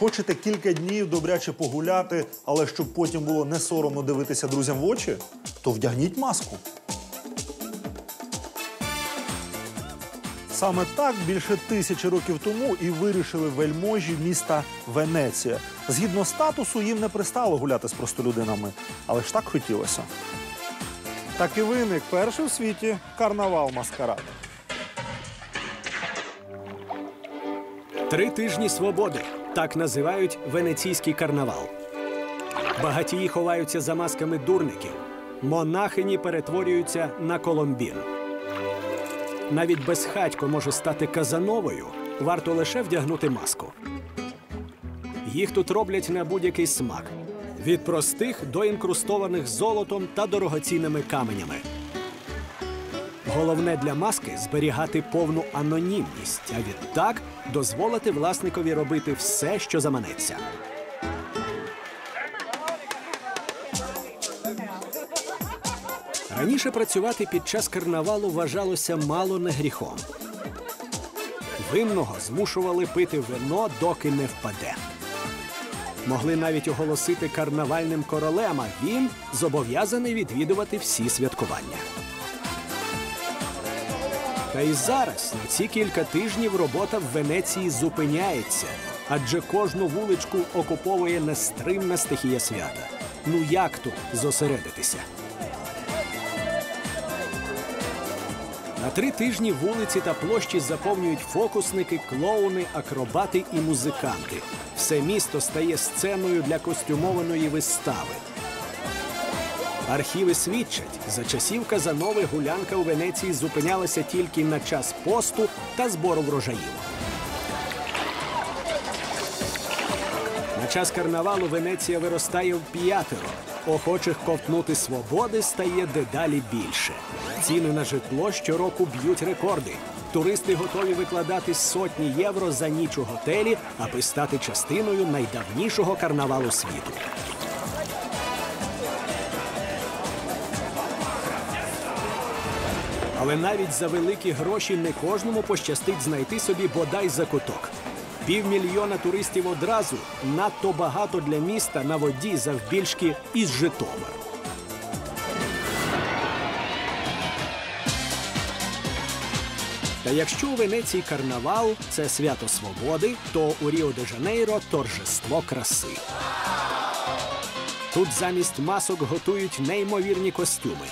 Хочете кілька днів добряче погуляти, але щоб потім було не соромно дивитися друзям в очі, то вдягніть маску. Саме так більше тисячі років тому і вирішили вельможі міста Венеція. Згідно статусу, їм не пристало гуляти з простолюдинами, але ж так хотілося. Так і виник перший в світі карнавал маскарад. Три тижні свободи так називають венеційський карнавал. Багатії ховаються за масками дурників. Монахині перетворюються на коломбін. Навіть безхатько може стати казановою, варто лише вдягнути маску. Їх тут роблять на будь-який смак: від простих до інкрустованих золотом та дорогоцінними каменями. Головне для маски зберігати повну анонімність, а відтак дозволити власникові робити все, що заманеться. Раніше працювати під час карнавалу вважалося мало не гріхом. Винного змушували пити вино, доки не впаде. Могли навіть оголосити карнавальним королем, а він зобов'язаний відвідувати всі святкування. Та і зараз на ці кілька тижнів робота в Венеції зупиняється, адже кожну вуличку окуповує нестримна стихія свята. Ну як тут зосередитися? На три тижні вулиці та площі заповнюють фокусники, клоуни, акробати і музиканти. Все місто стає сценою для костюмованої вистави. Архіви свідчать, за часів Казанови гулянка у Венеції зупинялася тільки на час посту та збору врожаїв. На час карнавалу Венеція виростає в п'ятеро. Охочих ковтнути свободи стає дедалі більше. Ціни на житло щороку б'ють рекорди. Туристи готові викладати сотні євро за ніч у готелі, аби стати частиною найдавнішого карнавалу світу. Але навіть за великі гроші не кожному пощастить знайти собі бодай закуток. Півмільйона туристів одразу надто багато для міста на воді завбільшки із Житомир. Та якщо у Венеції карнавал це свято свободи, то у Ріо де Жанейро торжество краси. Тут замість масок готують неймовірні костюми.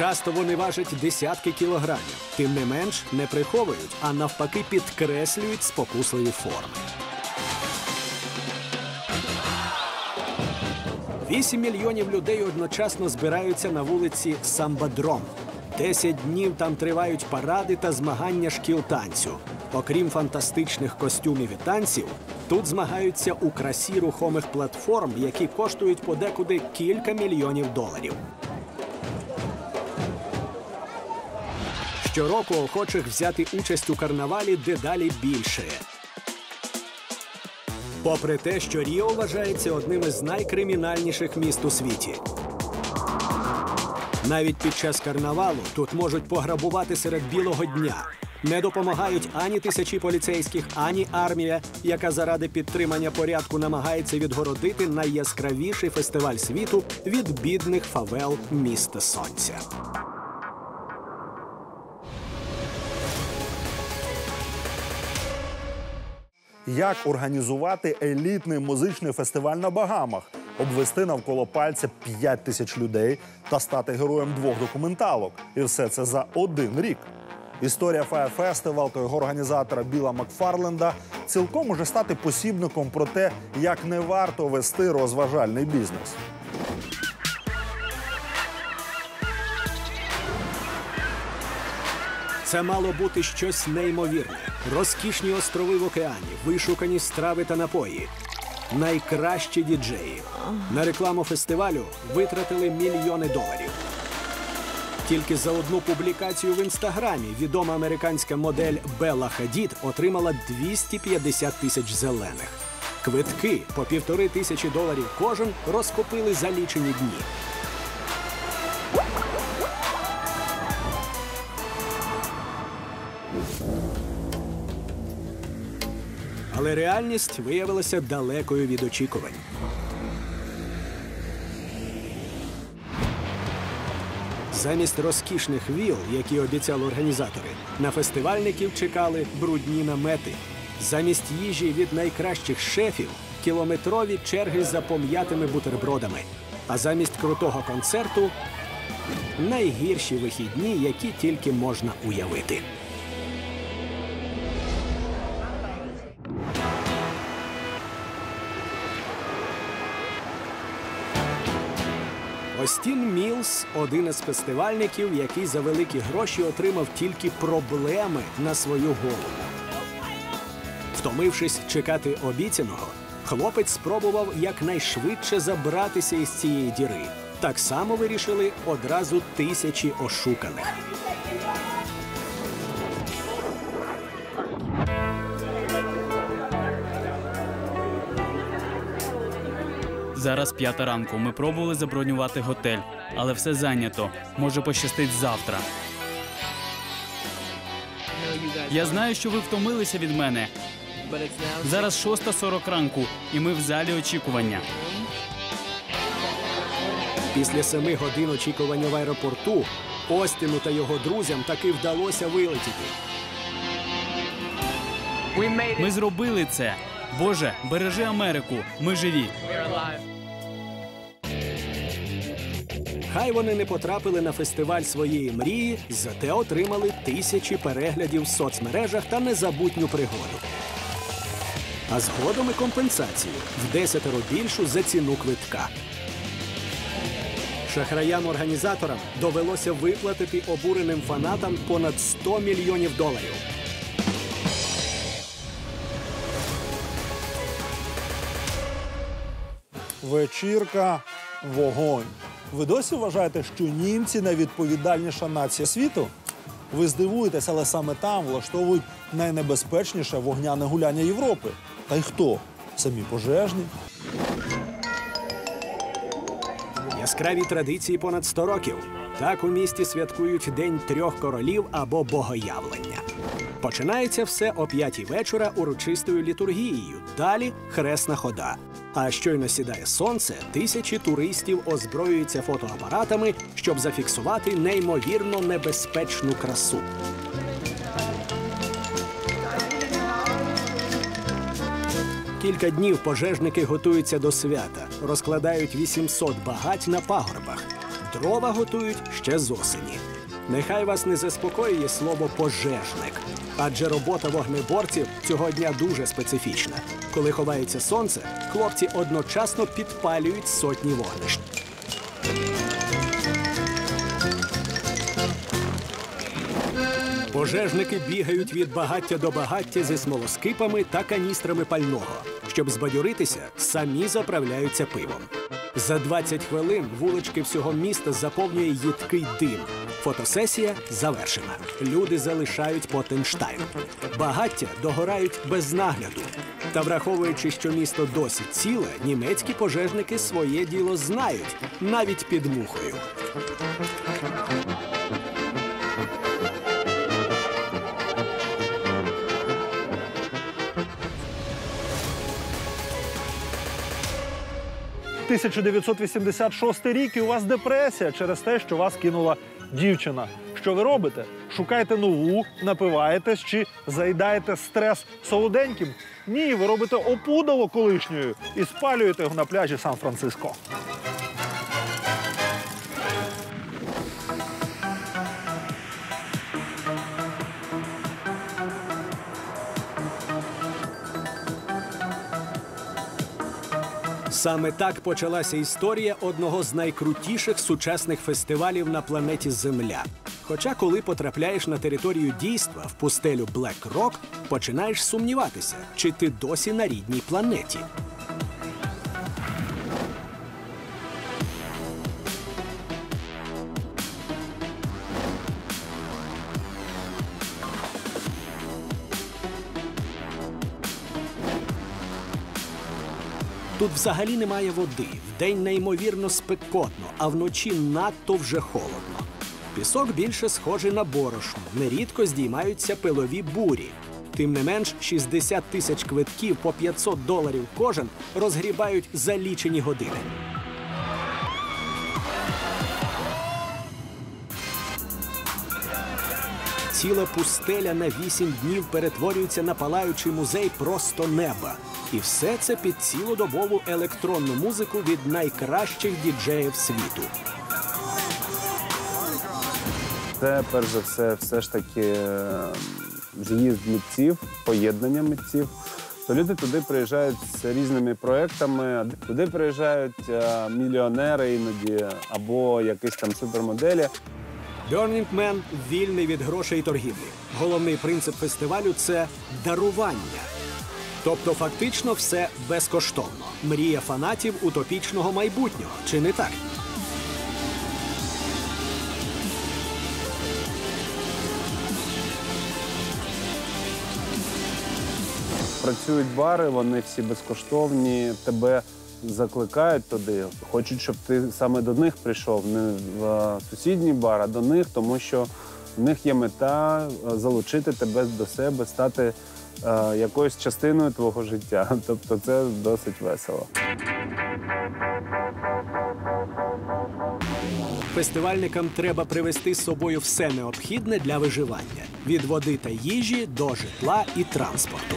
Часто вони важать десятки кілограмів, тим не менш не приховують, а навпаки підкреслюють спокусливі форми. Вісім мільйонів людей одночасно збираються на вулиці Самбадром. Десять днів там тривають паради та змагання шкіл танцю. Окрім фантастичних костюмів і танців, тут змагаються у красі рухомих платформ, які коштують подекуди кілька мільйонів доларів. Щороку охочих взяти участь у карнавалі дедалі більше. Попри те, що Ріо вважається одним із найкримінальніших міст у світі. Навіть під час карнавалу тут можуть пограбувати серед білого дня. Не допомагають ані тисячі поліцейських, ані армія, яка заради підтримання порядку намагається відгородити найяскравіший фестиваль світу від бідних фавел міста сонця. Як організувати елітний музичний фестиваль на Багамах, обвести навколо пальця 5 тисяч людей та стати героєм двох документалок. І все це за один рік. Історія Fire Festival та його організатора Біла Макфарленда цілком може стати посібником про те, як не варто вести розважальний бізнес. Це мало бути щось неймовірне. Розкішні острови в океані, вишукані страви та напої. Найкращі діджеї. На рекламу фестивалю витратили мільйони доларів. Тільки за одну публікацію в інстаграмі відома американська модель Белла Хадід отримала 250 тисяч зелених. Квитки по півтори тисячі доларів кожен розкупили за лічені дні. Але реальність виявилася далекою від очікувань. Замість розкішних віл, які обіцяли організатори, на фестивальників чекали брудні намети. Замість їжі від найкращих шефів кілометрові черги за пом'ятими бутербродами. А замість крутого концерту найгірші вихідні, які тільки можна уявити. Остін Мілс один із фестивальників, який за великі гроші отримав тільки проблеми на свою голову. Втомившись чекати обіцяного, хлопець спробував якнайшвидше забратися із цієї діри. Так само вирішили одразу тисячі ошуканих. Зараз п'ята ранку. Ми пробували забронювати готель, але все зайнято. Може пощастить завтра. Я знаю, що ви втомилися від мене. Зараз 6.40 ранку, і ми в залі очікування. Після семи годин очікування в аеропорту Остіну та його друзям таки вдалося вилетіти. Ми зробили це. Боже, бережи Америку. Ми живі. Хай вони не потрапили на фестиваль своєї мрії, зате отримали тисячі переглядів в соцмережах та незабутню пригоду. А згодом і компенсацію в десятеро більшу за ціну квитка. Шахраям-організаторам довелося виплатити обуреним фанатам понад 100 мільйонів доларів. Вечірка, вогонь. Ви досі вважаєте, що німці найвідповідальніша нація світу? Ви здивуєтесь, але саме там влаштовують найнебезпечніше вогняне гуляння Європи. Та й хто? Самі пожежні. Яскраві традиції понад 100 років. Так у місті святкують День трьох королів або богоявлення. Починається все о п'ятій вечора урочистою літургією. Далі хресна хода. А щойно сідає сонце, тисячі туристів озброюються фотоапаратами, щоб зафіксувати неймовірно небезпечну красу. Кілька днів пожежники готуються до свята, розкладають 800 багать на пагорбах. Дрова готують ще з осені. Нехай вас не заспокоює слово пожежник, адже робота вогнеборців цього дня дуже специфічна. Коли ховається сонце, хлопці одночасно підпалюють сотні вогнищ. Пожежники бігають від багаття до багаття зі смолоскипами та каністрами пального. Щоб збадьоритися, самі заправляються пивом. За 20 хвилин вулички всього міста заповнює їдкий дим. Фотосесія завершена. Люди залишають Потенштайн. Багаття догорають без нагляду. Та враховуючи, що місто досі ціле, німецькі пожежники своє діло знають навіть під мухою. – 1986 рік і у вас депресія через те, що вас кинула дівчина. Що ви робите? Шукаєте нову, напиваєтесь чи заїдаєте стрес солоденьким? Ні, ви робите опудало колишньою і спалюєте його на пляжі Сан-Франциско. Саме так почалася історія одного з найкрутіших сучасних фестивалів на планеті Земля. Хоча, коли потрапляєш на територію дійства в пустелю Блек Рок, починаєш сумніватися, чи ти досі на рідній планеті. Тут взагалі немає води. Вдень неймовірно спекотно, а вночі надто вже холодно. Пісок більше схожий на борошно. Нерідко здіймаються пилові бурі. Тим не менш, 60 тисяч квитків по 500 доларів кожен розгрібають за лічені години. Ціла пустеля на вісім днів перетворюється на палаючий музей просто неба. І все це під цілодобову електронну музику від найкращих діджеїв світу. Це перш за все, все ж таки е, з'їзд митців, поєднання митців. То люди туди приїжджають з різними проектами. Туди приїжджають е, мільйонери іноді або якісь там супермоделі. Burning Man вільний від грошей і торгівлі. Головний принцип фестивалю це дарування. Тобто, фактично, все безкоштовно. Мрія фанатів утопічного майбутнього. Чи не так? Працюють бари, вони всі безкоштовні, тебе закликають туди. Хочуть, щоб ти саме до них прийшов, не в е, сусідній бар, а до них, тому що в них є мета е, залучити тебе до себе, стати е, якоюсь частиною твого життя. Тобто це досить весело. Фестивальникам треба привезти з собою все необхідне для виживання: від води та їжі до житла і транспорту.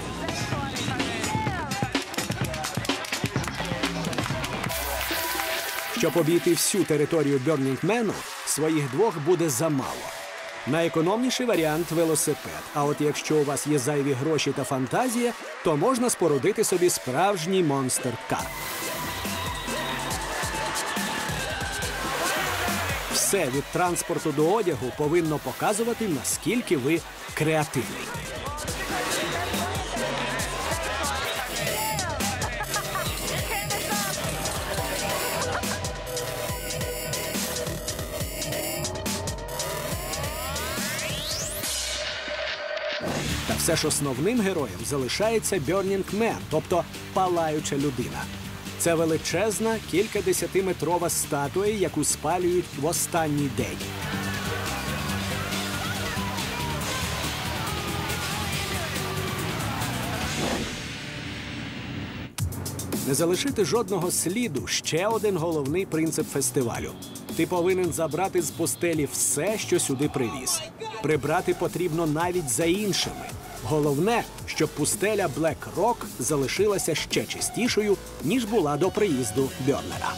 Щоб обійти всю територію Бьорнінгмену, своїх двох буде замало. Найекономніший варіант велосипед. А от якщо у вас є зайві гроші та фантазія, то можна спорудити собі справжній монстер-кар. Все від транспорту до одягу повинно показувати, наскільки ви креативний. Все ж основним героєм залишається Burning Man, тобто палаюча людина. Це величезна кількадесятиметрова статуя, яку спалюють в останній день. Не залишити жодного сліду ще один головний принцип фестивалю. Ти повинен забрати з постелі все, що сюди привіз. Прибрати потрібно навіть за іншими. Головне, щоб пустеля Black Rock залишилася ще чистішою, ніж була до приїзду Бьорнера.